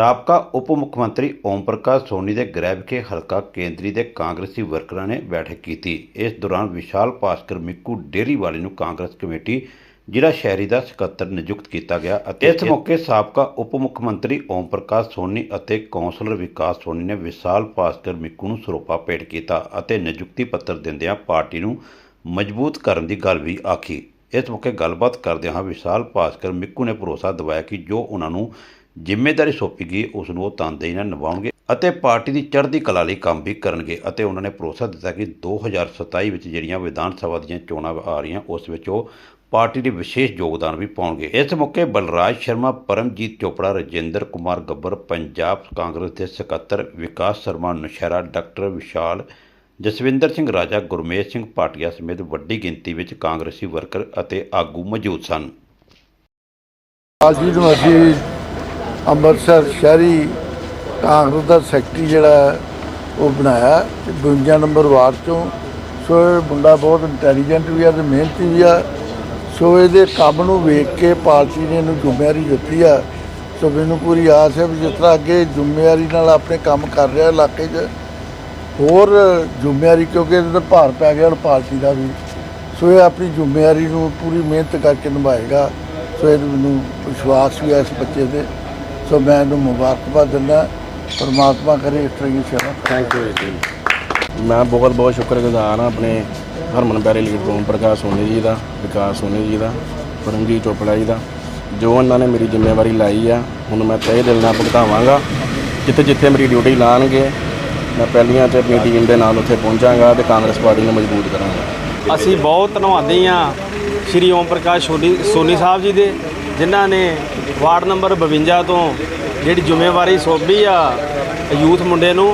ਸਾਬਕਾ ਉਪ ਮੁੱਖ ਮੰਤਰੀ ਓਮ ਪ੍ਰਕਾਸ਼ ਸੋਨੀ ਦੇ ਗ੍ਰਹਿ ਵਿਖੇ ਹਲਕਾ ਕੇਂਦਰੀ ਦੇ ਕਾਂਗਰਸੀ ਵਰਕਰਾਂ ਨੇ ਬੈਠਕ ਕੀਤੀ। ਇਸ ਦੌਰਾਨ ਵਿਸ਼ਾਲ ਭਾਸਕਰ ਮਿੱਕੂ ਡੇਰੀ ਵਾਲੇ ਨੂੰ ਕਾਂਗਰਸ ਕਮੇਟੀ ਜ਼ਿਲ੍ਹਾ ਸ਼ਹਿਰੀ ਦਾ ਸਕੱਤਰ ਨਿਯੁਕਤ ਕੀਤਾ ਗਿਆ ਅਤੇ ਇਸ ਮੌਕੇ ਸਾਬਕਾ ਉਪ ਮੁੱਖ ਮੰਤਰੀ ਓਮ ਪ੍ਰਕਾਸ਼ ਸੋਨੀ ਅਤੇ ਕੌਂਸਲਰ ਵਿਕਾਸ ਸੋਨੀ ਨੇ ਵਿਸ਼ਾਲ ਭਾਸਕਰ ਮਿੱਕੂ ਨੂੰ ਸਰੋਪਾ ਭੇਟ ਕੀਤਾ ਅਤੇ ਨਿਯੁਕਤੀ ਪੱਤਰ ਦਿੰਦਿਆਂ ਪਾਰਟੀ ਨੂੰ ਮਜ਼ਬੂਤ ਕਰਨ ਦੀ ਗੱਲ ਵੀ ਆਖੀ। ਇਸ ਮੌਕੇ ਗੱਲਬਾਤ ਕਰਦਿਆਂ ਹਾਂ ਵਿਸ਼ਾਲ ਭਾਸਕਰ ਮਿੱਕੂ ਨੇ ਭਰੋਸਾ ਦਿਵਾਇਆ ਕਿ ਜੋ ਉਹਨਾਂ ਨੂੰ ਜ਼ਿੰਮੇਵਾਰੀ ਸੌਂਪੀ ਗਈ, ਉਸ ਨੂੰ ਉਹ ਤਨਦੇਹੀ ਨਾਲ ਨਿਭਾਉਣਗੇ ਅਤੇ ਪਾਰਟੀ ਦੀ ਚੜ੍ਹਦੀ ਕਲਾ ਲਈ ਕੰਮ ਵੀ ਕਰਨਗੇ ਅਤੇ ਉਹਨਾਂ ਨੇ ਭਰੋਸਾ ਦਿੱਤਾ ਕਿ 2027 ਵਿੱਚ ਜਿਹੜੀਆਂ ਵਿਧਾਨ ਸਭਾ ਦੀਆਂ ਚੋਣਾਂ ਆ ਰਹੀਆਂ, ਉਸ ਵਿੱਚ ਉਹ ਪਾਰਟੀ ਲਈ ਵਿਸ਼ੇਸ਼ ਯੋਗਦਾਨ ਵੀ ਪਾਉਣਗੇ। ਇਸ ਮੌਕੇ ਬਲਰਾਜ ਸ਼ਰਮਾ, ਪਰਮਜੀਤ ਚੋਪੜਾ, ਰਜਿੰਦਰ ਕੁਮਾਰ ਗੱਬਰ ਪੰਜਾਬ ਕਾਂਗਰਸ ਦੇ ਸਕੱਤਰ ਵਿਕਾਸ ਸ਼ਰਮਾ, ਨਸ਼ਹਿਰਾ ਡਾਕਟਰ ਵਿਸ਼ਾਲ, ਜਸਵਿੰਦਰ ਸਿੰਘ ਰਾਜਾ ਗੁਰਮੇਸ਼ ਸਿੰਘ ਭਾਟੀਆ ਸਮੇਤ ਵੱਡੀ ਗਿਣਤੀ ਵਿੱਚ ਕਾਂਗਰਸੀ ਵਰਕਰ ਅਤੇ ਆਗੂ ਮੌਜੂਦ ਸਨ। ਅੱਜ ਜੀ ਅਸੀਂ ਅੰਮ੍ਰਿਤਸਰ ਸ਼ਹਿਰੀ ਕਾਂਗਰਸ ਦਾ ਸੈਕਟਰੀ ਜਿਹੜਾ ਉਹ ਬਣਾਇਆ ਤੇ 52 ਨੰਬਰ ਵਾਰਡ ਚੋਂ। ਸੋ ਇਹ ਮੁੰਡਾ ਬਹੁਤ ਇੰਟੈਲੀਜੈਂਟ ਵੀ ਆ ਤੇ ਮਿਹਨਤੀ ਵੀ ਆ ਸੋ ਇਹਦੇ ਕੰਮ ਨੂੰ ਵੇਖ ਕੇ ਪਾਰਟੀ ਨੇ ਇਹਨੂੰ ਜ਼ਿੰਮੇਵਾਰੀ ਦਿੱਤੀ ਆ ਸੋ ਮੈਨੂੰ ਪੂਰੀ ਆਸ ਹੈ ਵੀ ਜਿਸ ਤਰ੍ਹਾਂ ਅੱਗੇ ਜ਼ਿੰਮੇਵਾਰੀ ਨਾਲ ਆਪਣੇ ਕੰਮ ਕਰ ਰਿਹਾ ਇਲਾਕੇ 'ਚ, ਹੋਰ ਜ਼ਿੰਮੇਵਾਰੀ ਕਿਉਂਕਿ ਇਹਦੇ ਤੇ ਭਾਰ ਪੈ ਗਿਆ ਹੁਣ ਪਾਰਟੀ ਦਾ ਵੀ। ਸੋ ਇਹ ਆਪਣੀ ਜ਼ਿੰਮੇਵਾਰੀ ਨੂੰ ਪੂਰੀ ਮਿਹਨਤ ਕਰਕੇ ਨਿਭਾਏਗਾ। ਸੋ ਇਹ ਮੈਨੂੰ ਵਿਸ਼ਵਾਸ ਵੀ ਹੈ ਇਸ ਬੱਚੇ ਤੇ। ਸੋ ਮੈਂ ਇਹਨੂੰ ਮੁਬਾਰਕਬਾਦ ਦਿੰਦਾ ਪਰਮਾਤਮਾ ਕਰੇ ਇਸ ਤਰ੍ਹਾਂ ਹੀ ਸੇਵਾ ਥੈਂਕ ਯੂ ਜੀ। ਮੈਂ ਬਹੁਤ ਬਹੁਤ ਸ਼ੁਕਰਗੁਜ਼ਾਰ ਹਾਂ ਆਪਣੇ ਹਰਮਨ ਪਿਆਰੇ ਲੀਡਰ ਓਮ ਪ੍ਰਕਾਸ਼ ਸੋਨੀ ਜੀ ਦਾ ਵਿਕਾਸ ਸੋਨੀ ਜੀ ਦਾ ਪਰਮਜੀਤ ਚੋਪੜਾ ਜੀ ਦਾ। ਜੋ ਉਹਨਾਂ ਨੇ ਮੇਰੀ ਜ਼ਿੰਮੇਵਾਰੀ ਲਾਈ ਆ ਹੁਣ ਮੈਂ ਤਹਿ ਦਿਲ ਨਾਲ ਭੁਗਤਾਵਾਂਗਾ। ਜਿੱਥੇ ਜਿੱਥੇ ਮੇਰੀ ਡਿਊਟੀ ਲਾਣਗੇ ਮੈਂ ਪਹਿਲੀਆਂ ਤੇ ਆਪਣੀ ਟੀਮ ਦੇ ਨਾਲ ਉੱਥੇ ਪਹੁੰਚਾਂਗਾ ਤੇ ਕਾਂਗਰਸ ਪਾਰਟੀ ਨੂੰ ਮਜ਼ਬੂਤ ਕਰਾਂਗਾ। ਅਸੀਂ ਬਹੁਤ ਧੰਨਵਾਦੀ ਹਾਂ ਸ਼੍ਰੀ ਓਮ ਪ੍ਰਕਾਸ਼ ਸੋਨੀ ਸਾਹਿਬ ਜੀ ਦੇ। ਜਿਨ੍ਹਾਂ ਨੇ ਵਾਰਡ ਨੰਬਰ 52 ਤੋਂ ਜਿਹੜੀ ਜ਼ਿੰਮੇਵਾਰੀ ਸੌਂਪੀ ਆ ਯੂਥ ਮੁੰਡੇ ਨੂੰ।